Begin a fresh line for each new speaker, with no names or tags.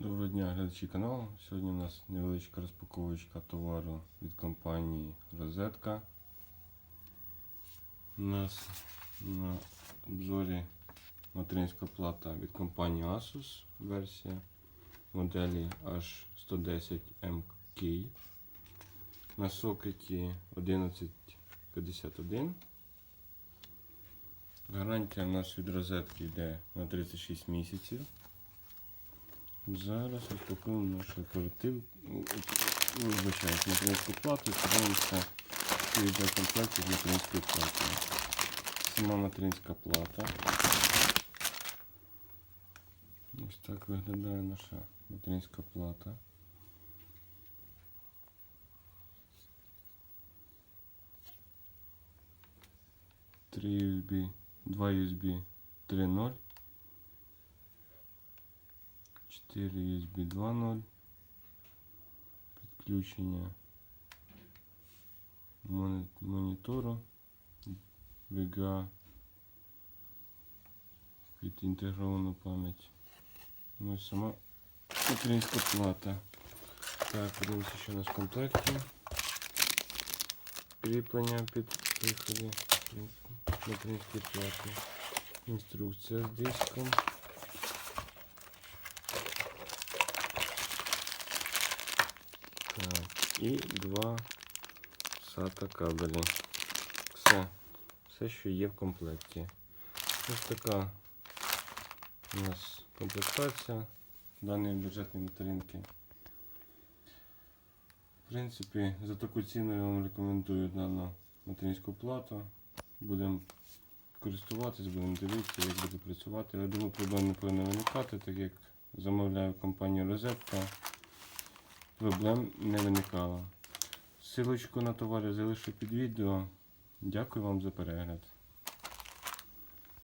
Доброго дня, глядачі каналу. Сьогодні у нас невеличка розпаковочка товару від компанії Розетка. У нас на обзорі материнська плата від компанії Asus версія моделі H110MK на сокеті 1151. Гарантія у нас від розетки йде на 36 місяців. Зараз розпакуємо нашу оператив. Вибачаюсь, материнську плату і подивимося, в з материнською платою. Сама материнська плата. Ось так виглядає наша материнська плата. Три USB, 2 USB 3.0. 4 USB 2.0 підключення мони- монітору VGA під інтегровану пам'ять. Ну і сама українська плата. Так, подивимося, що у нас в комплекті. Кріплення під виходи материнської плати. Інструкція з диском. І два SATA кабелі. Все. Все, що є в комплекті. Ось така у нас комплектація даної бюджетної материнки. В принципі, за таку ціну я вам рекомендую дану материнську плату. Будемо користуватись, будемо дивитися, як буде працювати. Я думаю, проблем не повинно виникати, так як замовляю компанію Розетка проблем не виникало. Силочку на товари залишу під відео. Дякую вам за перегляд.